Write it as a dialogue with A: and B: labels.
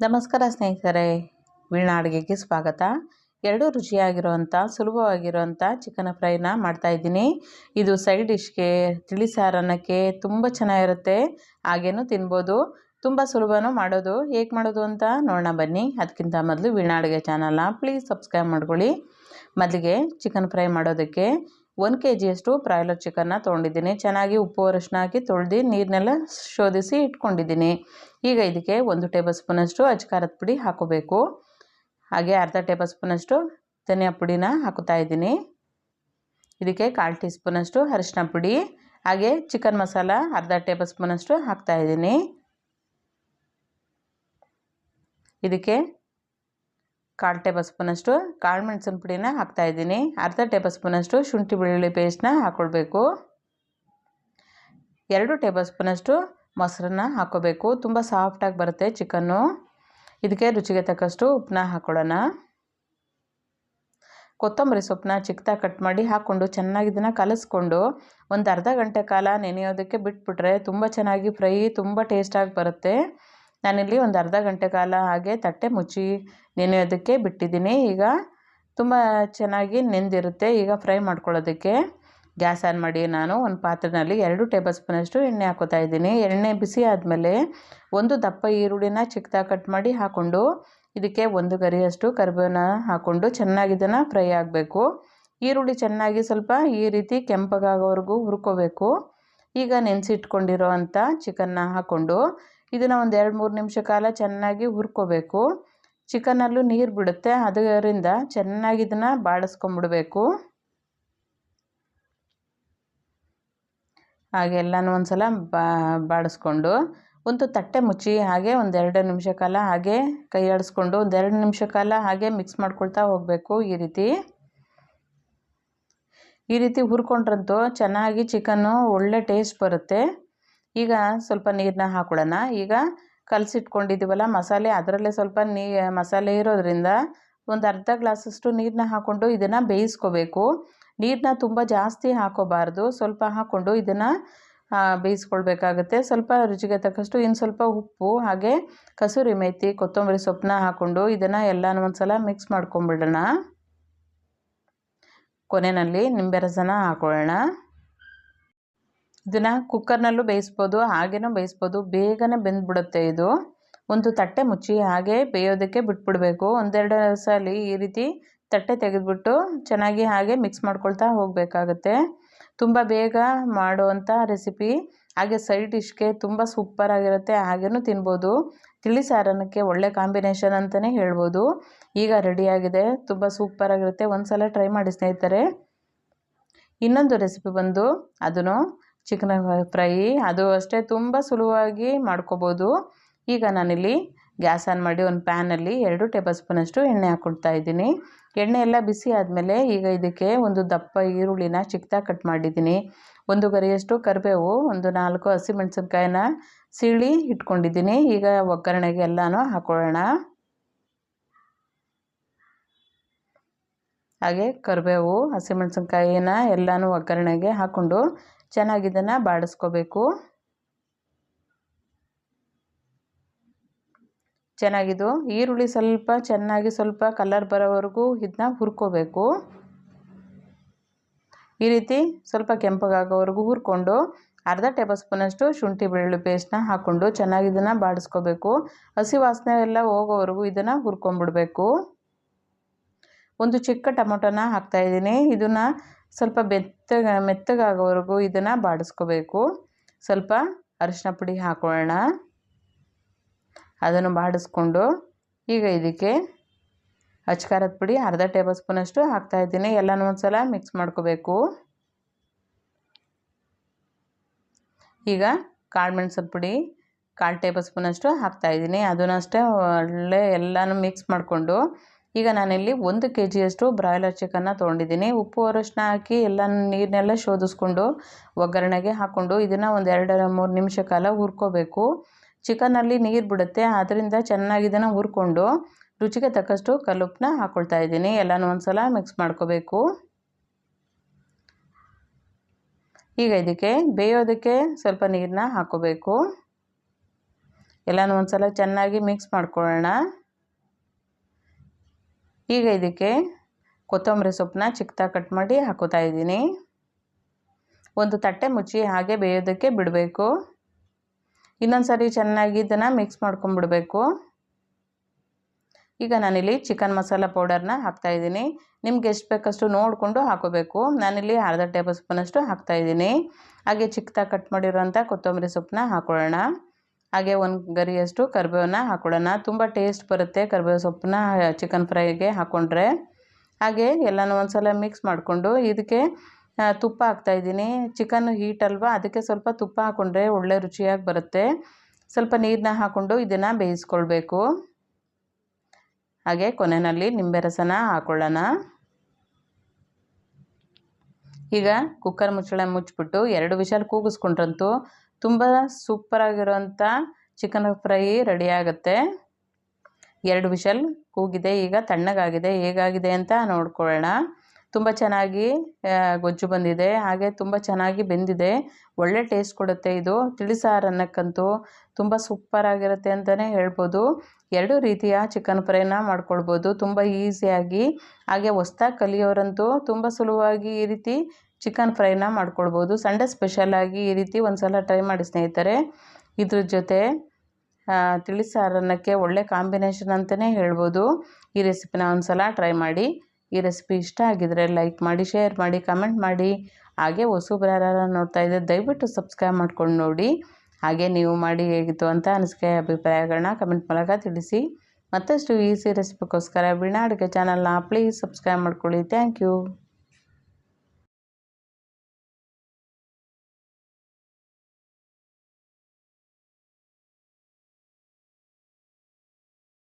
A: ನಮಸ್ಕಾರ ಸ್ನೇಹಿತರೆ ವೀಣಾ ಅಡುಗೆಗೆ ಸ್ವಾಗತ. ಎರಡೂ ರುಚಿಯಾಗಿರುವಂಥ, ಸುಲಭವಾಗಿರುವಂಥ ಚಿಕನ್ ಫ್ರೈನ ಮಾಡ್ತಾಯಿದ್ದೀನಿ ಇದು ಸೈಡ್ ಡಿಶ್ಗೆ ತಿಳಿ ಸಾರನ್ನಕ್ಕೆ ತುಂಬ ಚೆನ್ನಾಗಿರುತ್ತೆ. ಹಾಗೇನೂ ತಿನ್ಬೋದು. ತುಂಬ ಸುಲಭನೂ ಮಾಡೋದು. ಹೇಗೆ ಮಾಡೋದು ಅಂತ ನೋಡೋಣ ಬನ್ನಿ. ಅದಕ್ಕಿಂತ ಮೊದಲು ವೀಣಾ ಅಡುಗೆ ಚಾನಲ್ನ ಪ್ಲೀಸ್ ಸಬ್ಸ್ಕ್ರೈಬ್ ಮಾಡ್ಕೊಳ್ಳಿ. ಮೊದಲಿಗೆ ಚಿಕನ್ ಫ್ರೈ ಮಾಡೋದಕ್ಕೆ ಒಂದು ಕೆ ಜಿಯಷ್ಟು ಬ್ರಾಯ್ಲರ್ ಚಿಕನ್ನ ತೊಗೊಂಡಿದ್ದೀನಿ. ಚೆನ್ನಾಗಿ ಉಪ್ಪು ಅರಶಿನ ಹಾಕಿ ತೊಳೆದು ನೀರನ್ನೆಲ್ಲ ಶೋಧಿಸಿ ಇಟ್ಕೊಂಡಿದ್ದೀನಿ. ಈಗ ಇದಕ್ಕೆ ಒಂದು ಟೇಬಲ್ ಸ್ಪೂನಷ್ಟು ಅಜ್ಕಾರದ ಪುಡಿ ಹಾಕೋಬೇಕು. ಹಾಗೆ ಅರ್ಧ ಟೇಬಲ್ ಸ್ಪೂನಷ್ಟು ಧನಿಯಾ ಪುಡಿನ ಹಾಕುತ್ತಾ ಇದ್ದೀನಿ. ಇದಕ್ಕೆ ಕಾಲು ಟೀ ಸ್ಪೂನಷ್ಟು ಅರಿಶಿನ ಪುಡಿ, ಹಾಗೆ ಚಿಕನ್ ಮಸಾಲ ಅರ್ಧ ಟೇಬಲ್ ಸ್ಪೂನಷ್ಟು ಹಾಕ್ತಾಯಿದ್ದೀನಿ ಇದಕ್ಕೆ ಕಾಲು ಟೇಬಲ್ ಸ್ಪೂನಷ್ಟು ಕಾಳು ಮೆಣಸಿನ ಪುಡಿನ ಹಾಕ್ತಾಯಿದ್ದೀನಿ ಅರ್ಧ ಟೇಬಲ್ ಸ್ಪೂನಷ್ಟು ಶುಂಠಿ ಬೆಳ್ಳುಳ್ಳಿ ಪೇಸ್ಟ್ನ ಹಾಕ್ಕೊಳ್ಬೇಕು ಎರಡು ಟೇಬಲ್ ಸ್ಪೂನಷ್ಟು ಮೊಸರನ್ನ ಹಾಕ್ಕೋಬೇಕು ತುಂಬ ಸಾಫ್ಟಾಗಿ ಬರುತ್ತೆ ಚಿಕನ್ನು. ಇದಕ್ಕೆ ರುಚಿಗೆ ತಕ್ಕಷ್ಟು ಉಪ್ಪನ್ನ ಹಾಕ್ಕೊಳ್ಳೋಣ ಕೊತ್ತಂಬರಿ ಸೊಪ್ಪನ್ನ ಚಿಕ್ಕದಾಗಿ ಕಟ್ ಮಾಡಿ ಹಾಕ್ಕೊಂಡು ಚೆನ್ನಾಗಿ ಇದನ್ನು ಕಲಿಸ್ಕೊಂಡು ಒಂದು ಅರ್ಧ ಗಂಟೆ ಕಾಲ ನೆನೆಯೋದಕ್ಕೆ ಬಿಟ್ಬಿಟ್ರೆ ತುಂಬ ಚೆನ್ನಾಗಿ ಫ್ರೈ, ತುಂಬ ಟೇಸ್ಟಾಗಿ ಬರುತ್ತೆ. ನಾನಿಲ್ಲಿ ಒಂದು ಅರ್ಧ ಗಂಟೆ ಕಾಲ ಹಾಗೆ ತಟ್ಟೆ ಮುಚ್ಚಿ ನೆನೆಯೋದಕ್ಕೆ ಬಿಟ್ಟಿದ್ದೀನಿ. ಈಗ ತುಂಬ ಚೆನ್ನಾಗಿ ನೆಂದಿರುತ್ತೆ. ಈಗ ಫ್ರೈ ಮಾಡ್ಕೊಳ್ಳೋದಕ್ಕೆ ಗ್ಯಾಸ್ ಆನ್ ಮಾಡಿ ನಾನು ಒಂದು ಪಾತ್ರೆಯಲ್ಲಿ ಎರಡು ಟೇಬಲ್ ಸ್ಪೂನಷ್ಟು ಎಣ್ಣೆ ಹಾಕೋತಾ ಇದ್ದೀನಿ. ಎಣ್ಣೆ ಬಿಸಿ ಆದಮೇಲೆ ಒಂದು ದಪ್ಪ ಈರುಳ್ಳಿನ ಚಿಕ್ಕದಾಗಿ ಕಟ್ ಮಾಡಿ ಹಾಕ್ಕೊಂಡು ಇದಕ್ಕೆ ಒಂದು ಗರಿಯಷ್ಟು ಕರಿಬೇವನ್ನ ಹಾಕ್ಕೊಂಡು ಚೆನ್ನಾಗಿ ಇದನ್ನು ಫ್ರೈ ಆಗಬೇಕು. ಈರುಳ್ಳಿ ಚೆನ್ನಾಗಿ ಸ್ವಲ್ಪ ಈ ರೀತಿ ಕೆಂಪಗಾಗೋವರೆಗೂ ಹುರ್ಕೋಬೇಕು. ಈಗ ನೆನೆಸಿಟ್ಕೊಂಡಿರೋ ಅಂಥ ಚಿಕನ್ನ ಹಾಕ್ಕೊಂಡು ಇದನ್ನು ಒಂದು ಎರಡು ಮೂರು ನಿಮಿಷ ಕಾಲ ಚೆನ್ನಾಗಿ ಹುರ್ಕೋಬೇಕು. ಚಿಕನಲ್ಲೂ ನೀರು ಬಿಡುತ್ತೆ, ಅದರಿಂದ ಚೆನ್ನಾಗಿ ಇದನ್ನು ಬಾಡಿಸ್ಕೊಂಬಿಡ್ಬೇಕು ಹಾಗೆ ಎಲ್ಲನೂ ಒಂದು ಸಲ ಬಾಡಿಸ್ಕೊಂಡು ಒಂದು ತಟ್ಟೆ ಮುಚ್ಚಿ ಹಾಗೆ ಒಂದೆರಡು ನಿಮಿಷ ಕಾಲ ಹಾಗೆ ಕೈ ಆಡಿಸ್ಕೊಂಡು ಒಂದೆರಡು ನಿಮಿಷ ಕಾಲ ಹಾಗೆ ಮಿಕ್ಸ್ ಮಾಡ್ಕೊಳ್ತಾ ಹೋಗಬೇಕು ಈ ರೀತಿ. ಈ ರೀತಿ ಹುರ್ಕೊಂಡ್ರಂತೂ ಚೆನ್ನಾಗಿ ಚಿಕನ್ನು ಒಳ್ಳೆ ಟೇಸ್ಟ್ ಬರುತ್ತೆ. ಈಗ ಸ್ವಲ್ಪ ನೀರನ್ನ ಹಾಕೊಳ್ಳೋಣ ಈಗ ಕಲಸಿಟ್ಕೊಂಡಿದ್ದೀವಲ್ಲ ಮಸಾಲೆ, ಅದರಲ್ಲೇ ಸ್ವಲ್ಪ ನೀ, ಮಸಾಲೆ ಇರೋದ್ರಿಂದ ಒಂದು ಅರ್ಧ ಗ್ಲಾಸಷ್ಟು ನೀರನ್ನ ಹಾಕ್ಕೊಂಡು ಇದನ್ನು ಬೇಯಿಸ್ಕೋಬೇಕು. ನೀರನ್ನ ತುಂಬ ಜಾಸ್ತಿ ಹಾಕೋಬಾರ್ದು. ಸ್ವಲ್ಪ ಹಾಕ್ಕೊಂಡು ಇದನ್ನು ಬೇಯಿಸ್ಕೊಳ್ಬೇಕಾಗುತ್ತೆ. ಸ್ವಲ್ಪ ರುಚಿಗೆ ತಕ್ಕಷ್ಟು ಇನ್ನು ಸ್ವಲ್ಪ ಉಪ್ಪು, ಹಾಗೆ ಕಸೂರಿ ಮೇಥಿ ಕೊತ್ತಂಬರಿ ಸೊಪ್ಪನ್ನ ಹಾಕ್ಕೊಂಡು ಇದನ್ನು ಎಲ್ಲನೂ ಒಂದು ಸಲ ಮಿಕ್ಸ್ ಮಾಡ್ಕೊಂಬಿಡೋಣ ಕೊನೆಯಲ್ಲಿ ನಿಂಬೆ ರಸನ ಹಾಕೊಳ್ಳೋಣ. ಇದನ್ನು ಕುಕ್ಕರ್ನಲ್ಲೂ ಬೇಯಿಸ್ಬೋದು, ಹಾಗೇನೂ ಬೇಯಿಸ್ಬೋದು. ಬೇಗನೆ ಬೆಂದ್ಬಿಡುತ್ತೆ ಇದು. ಒಂದು ತಟ್ಟೆ ಮುಚ್ಚಿ ಹಾಗೆ ಬೇಯೋದಕ್ಕೆ ಬಿಟ್ಬಿಡಬೇಕು. ಒಂದೆರಡು ಸಲ ಈ ರೀತಿ ತಟ್ಟೆ ತೆಗೆದುಬಿಟ್ಟು ಚೆನ್ನಾಗಿ ಹಾಗೆ ಮಿಕ್ಸ್ ಮಾಡ್ಕೊಳ್ತಾ ಹೋಗಬೇಕಾಗತ್ತೆ. ತುಂಬ ಬೇಗ ಮಾಡುವಂಥ ರೆಸಿಪಿ ಹಾಗೆ ಸೈಡ್ ಡಿಶ್ಗೆ ತುಂಬ ಸೂಪರಾಗಿರುತ್ತೆ ಹಾಗೇನೂ ತಿನ್ಬೋದು. ತಿಳಿ ಸಾರನ್ನಕ್ಕೆ ಒಳ್ಳೆ ಕಾಂಬಿನೇಷನ್ ಅಂತಲೇ ಹೇಳ್ಬೋದು. ಈಗ ರೆಡಿಯಾಗಿದೆ ತುಂಬ ಸೂಪರಾಗಿರುತ್ತೆ ಒಂದು ಸಲ ಟ್ರೈ ಮಾಡಿ ಸ್ನೇಹಿತರೆ. ಇನ್ನೊಂದು ರೆಸಿಪಿ ಬಂದು ಅದನ್ನು ಚಿಕನ್ ಫ್ರೈ ಅದು ಅಷ್ಟೇ ತುಂಬ ಸುಲಭವಾಗಿ ಮಾಡ್ಕೋಬೋದು. ಈಗ ನಾನಿಲ್ಲಿ ಗ್ಯಾಸ್ ಆನ್ ಮಾಡಿ ಒಂದು ಪ್ಯಾನಲ್ಲಿ ಎರಡು ಟೇಬಲ್ ಸ್ಪೂನಷ್ಟು ಎಣ್ಣೆ ಹಾಕ್ಕೊಳ್ತಾ ಇದ್ದೀನಿ. ಎಣ್ಣೆ ಎಲ್ಲ ಬಿಸಿ ಆದಮೇಲೆ ಈಗ ಇದಕ್ಕೆ ಒಂದು ದಪ್ಪ ಈರುಳ್ಳಿನ ಚಿಕ್ಕದಾಗಿ ಕಟ್ ಮಾಡಿದ್ದೀನಿ. ಒಂದು ಗರಿಯಷ್ಟು ಕರಿಬೇವು, ಒಂದು ನಾಲ್ಕು ಹಸಿಮೆಣಸಿನ್ಕಾಯಿನ ಸೀಳಿ ಇಟ್ಕೊಂಡಿದ್ದೀನಿ. ಈಗ ಒಗ್ಗರಣೆಗೆ ಎಲ್ಲನೂ ಹಾಕೊಳ್ಳೋಣ. ಹಾಗೆ ಕರಿಬೇವು, ಹಸಿಮೆಣಸಿನ್ಕಾಯಿನ ಎಲ್ಲನೂ ಒಗ್ಗರಣೆಗೆ ಹಾಕ್ಕೊಂಡು ಚೆನ್ನಾಗಿ ಇದನ್ನು ಬಾಡಿಸ್ಕೋಬೇಕು. ಚೆನ್ನಾಗಿದು. ಈರುಳ್ಳಿ ಸ್ವಲ್ಪ ಚೆನ್ನಾಗಿ ಸ್ವಲ್ಪ ಕಲರ್ ಬರೋವರೆಗೂ ಇದನ್ನ ಹುರ್ಕೋಬೇಕು. ಈ ರೀತಿ ಸ್ವಲ್ಪ ಕೆಂಪಗಾಗೋವರೆಗೂ ಹುರ್ಕೊಂಡು ಅರ್ಧ ಟೇಬಲ್ ಸ್ಪೂನಷ್ಟು ಶುಂಠಿ ಬೆಳ್ಳುಳ್ಳಿ ಪೇಸ್ಟ್ನ ಹಾಕ್ಕೊಂಡು ಚೆನ್ನಾಗಿ ಇದನ್ನು ಬಾಡಿಸ್ಕೋಬೇಕು. ಹಸಿ ವಾಸನೆ ಎಲ್ಲ ಹೋಗೋವರೆಗೂ ಇದನ್ನು ಹುರ್ಕೊಂಬಿಡ್ಬೇಕು ಒಂದು ಚಿಕ್ಕ ಟೊಮೊಟೊನ ಹಾಕ್ತಾಯಿದ್ದೀನಿ ಇದನ್ನು ಸ್ವಲ್ಪ ಬೆತ್ತಗ, ಮೆತ್ತಗಾಗೋವರೆಗೂ ಇದನ್ನು ಬಾಡಿಸ್ಕೋಬೇಕು. ಸ್ವಲ್ಪ ಅರಿಶಿನ ಪುಡಿ ಹಾಕೊಳ್ಳೋಣ. ಅದನ್ನು ಬಾಡಿಸ್ಕೊಂಡು ಈಗ ಇದಕ್ಕೆ ಅಚ್ಕಾರದ ಪುಡಿ ಅರ್ಧ ಟೇಬಲ್ ಸ್ಪೂನಷ್ಟು ಹಾಕ್ತಾಯಿದ್ದೀನಿ ಎಲ್ಲನೂ ಒಂದು ಸಲ ಮಿಕ್ಸ್ ಮಾಡ್ಕೋಬೇಕು. ಈಗ ಕಾಳು ಮೆಣಸಿನ ಪುಡಿ ಕಾಲು ಟೇಬಲ್ ಸ್ಪೂನಷ್ಟು ಹಾಕ್ತಾಯಿದ್ದೀನಿ ಅದನ್ನು ಅಷ್ಟೇ ಒಳ್ಳೆ ಎಲ್ಲನೂ ಮಿಕ್ಸ್ ಮಾಡಿಕೊಂಡು ಈಗ ನಾನಿಲ್ಲಿ ಒಂದು ಕೆ ಜಿಯಷ್ಟು ಬ್ರಾಯ್ಲರ್ ಚಿಕನ್ನ ತೊಗೊಂಡಿದ್ದೀನಿ. ಉಪ್ಪು ಅರಶಿನ ಹಾಕಿ ಎಲ್ಲ ನೀರನ್ನೆಲ್ಲ ಶೋಧಿಸ್ಕೊಂಡು ಒಗ್ಗರಣೆಗೆ ಹಾಕ್ಕೊಂಡು ಇದನ್ನು ಒಂದು ಎರಡು ಮೂರು ನಿಮಿಷ ಕಾಲ ಹುರ್ಕೋಬೇಕು. ಚಿಕನಲ್ಲಿ ನೀರು ಬಿಡುತ್ತೆ. ಆದ್ದರಿಂದ ಚೆನ್ನಾಗಿ ಇದನ್ನು ಹುರ್ಕೊಂಡು ರುಚಿಗೆ ತಕ್ಕಷ್ಟು ಕಲ್ಲುಪ್ಪನ್ನ ಹಾಕ್ಕೊಳ್ತಾ ಇದ್ದೀನಿ. ಎಲ್ಲನೂ ಒಂದು ಸಲ ಮಿಕ್ಸ್ ಮಾಡ್ಕೋಬೇಕು. ಈಗ ಇದಕ್ಕೆ ಬೇಯೋದಕ್ಕೆ ಸ್ವಲ್ಪ ನೀರನ್ನ ಹಾಕೋಬೇಕು. ಎಲ್ಲನೂ ಒಂದು ಸಲ ಚೆನ್ನಾಗಿ ಮಿಕ್ಸ್ ಮಾಡ್ಕೊಳ್ಳೋಣ. ಈಗ ಇದಕ್ಕೆ ಕೊತ್ತಂಬರಿ ಸೊಪ್ಪನ್ನ ಚಿಕ್ಕದಾಗಿ ಕಟ್ ಮಾಡಿ ಹಾಕೋತಾ ಇದ್ದೀನಿ. ಒಂದು ತಟ್ಟೆ ಮುಚ್ಚಿ ಹಾಗೆ ಬೇಯೋದಕ್ಕೆ ಬಿಡಬೇಕು. ಇನ್ನೊಂದು ಸರಿ ಚೆನ್ನಾಗಿ ಇದನ್ನು ಮಿಕ್ಸ್ ಮಾಡ್ಕೊಂಬಿಡಬೇಕು. ಈಗ ನಾನಿಲ್ಲಿ ಚಿಕನ್ ಮಸಾಲ ಪೌಡರ್ನ ಹಾಕ್ತಾಯಿದ್ದೀನಿ ನಿಮ್ಗೆ ಎಷ್ಟು ಬೇಕಷ್ಟು ನೋಡಿಕೊಂಡು ಹಾಕೋಬೇಕು. ನಾನಿಲ್ಲಿ ಅರ್ಧ ಟೇಬಲ್ ಸ್ಪೂನಷ್ಟು ಹಾಕ್ತಾಯಿದ್ದೀನಿ ಹಾಗೆ ಚಿಕ್ಕದಾಗಿ ಕಟ್ ಮಾಡಿರೋಂಥ ಕೊತ್ತಂಬರಿ ಸೊಪ್ಪನ್ನ ಹಾಕೊಳ್ಳೋಣ. ಹಾಗೆ ಒಂದು ಗರಿಯಷ್ಟು ಕರಿಬೇವನ್ನ ಹಾಕೊಳ್ಳೋಣ ತುಂಬ ಟೇಸ್ಟ್ ಬರುತ್ತೆ ಕರಿಬೇವು ಸೊಪ್ಪನ್ನ ಚಿಕನ್ ಫ್ರೈಗೆ ಹಾಕ್ಕೊಂಡ್ರೆ ಹಾಗೆ ಎಲ್ಲನೂ ಒಂದು ಸಲ ಮಿಕ್ಸ್ ಮಾಡಿಕೊಂಡು ಇದಕ್ಕೆ ತುಪ್ಪ ಹಾಕ್ತಾಯಿದ್ದೀನಿ ಚಿಕನ್ ಹೀಟ್ ಅಲ್ವಾ, ಅದಕ್ಕೆ ಸ್ವಲ್ಪ ತುಪ್ಪ ಹಾಕ್ಕೊಂಡ್ರೆ ಒಳ್ಳೆ ರುಚಿಯಾಗಿ ಬರುತ್ತೆ. ಸ್ವಲ್ಪ ನೀರನ್ನ ಹಾಕ್ಕೊಂಡು ಇದನ್ನು ಬೇಯಿಸ್ಕೊಳ್ಬೇಕು. ಹಾಗೆ ಕೊನೆಯಲ್ಲಿ ನಿಂಬೆ ರಸನ ಹಾಕೊಳ್ಳೋಣ. ಈಗ ಕುಕ್ಕರ್ ಮುಚ್ಚಳ ಮುಚ್ಚಿಬಿಟ್ಟು ಎರಡು ವಿಷಲ್ ಕೂಗಿಸ್ಕೊಂಡ್ರಂತೂ ತುಂಬ ಸೂಪರಾಗಿರೋಂಥ ಚಿಕನ್ ಫ್ರೈ ರೆಡಿ ಆಗುತ್ತೆ. ಎರಡು ವಿಷಲ್ ಕೂಗಿದೆ, ಈಗ ತಣ್ಣಗಾಗಿದೆ. ಹೇಗಾಗಿದೆ ಅಂತ ನೋಡ್ಕೊಳ್ಳೋಣ. ತುಂಬ ಚೆನ್ನಾಗಿ ಗೊಜ್ಜು ಬಂದಿದೆ. ಹಾಗೆ ತುಂಬ ಚೆನ್ನಾಗಿ ಬೆಂದಿದೆ. ಒಳ್ಳೆ ಟೇಸ್ಟ್ ಕೊಡುತ್ತೆ ಇದು. ತಿಳಿಸಾರು ಅನ್ನಕ್ಕಂತೂ ತುಂಬ ಸೂಪರಾಗಿರುತ್ತೆ ಅಂತಲೇ ಹೇಳ್ಬೋದು. ಎರಡು ರೀತಿಯ ಚಿಕನ್ ಫ್ರೈನ ಮಾಡ್ಕೊಳ್ಬೋದು. ತುಂಬ ಈಸಿಯಾಗಿ ಹಾಗೆ ಹೊಸ್ದಾಗಿ ಕಲಿಯೋರಂತೂ ತುಂಬ ಸುಲಭವಾಗಿ ಈ ರೀತಿ ಚಿಕನ್ ಫ್ರೈನ ಮಾಡ್ಕೊಳ್ಬೋದು. ಸಂಡೇ ಸ್ಪೆಷಲಾಗಿ ಈ ರೀತಿ ಒಂದು ಸಲ ಟ್ರೈ ಮಾಡಿ ಸ್ನೇಹಿತರೆ. ಇದ್ರ ಜೊತೆ ತಿಳಿಸಾರನ್ನಕ್ಕೆ ಒಳ್ಳೆ ಕಾಂಬಿನೇಷನ್ ಅಂತಲೇ ಹೇಳ್ಬೋದು. ಈ ರೆಸಿಪಿನ ಒಂದು ಸಲ ಟ್ರೈ ಮಾಡಿ. ಈ ರೆಸಿಪಿ ಇಷ್ಟ ಆಗಿದರೆ ಲೈಕ್ ಮಾಡಿ ಶೇರ್ ಮಾಡಿ ಕಮೆಂಟ್ ಮಾಡಿ. ಹಾಗೆ ಹೊಸಬ್ರು ಯಾರು ನೋಡ್ತಾ ಇದ್ದರೆ ದಯವಿಟ್ಟು ಸಬ್ಸ್ಕ್ರೈಬ್ ಮಾಡ್ಕೊಂಡು ನೋಡಿ. ಹಾಗೆ ನೀವು ಮಾಡಿ ಹೇಗಿತ್ತು ಅಂತ ಅನಿಸಿಕೆ ಅಭಿಪ್ರಾಯಗಳನ್ನ ಕಮೆಂಟ್ ಮೂಲಕ ತಿಳಿಸಿ. ಮತ್ತಷ್ಟು ಈಸಿ ರೆಸಿಪಿಗೋಸ್ಕರ ವೀಣಾ ಅಡುಗೆ ಚಾನಲ್ನ ಪ್ಲೀಸ್ ಸಬ್ಸ್ಕ್ರೈಬ್ ಮಾಡ್ಕೊಳ್ಳಿ. Thank you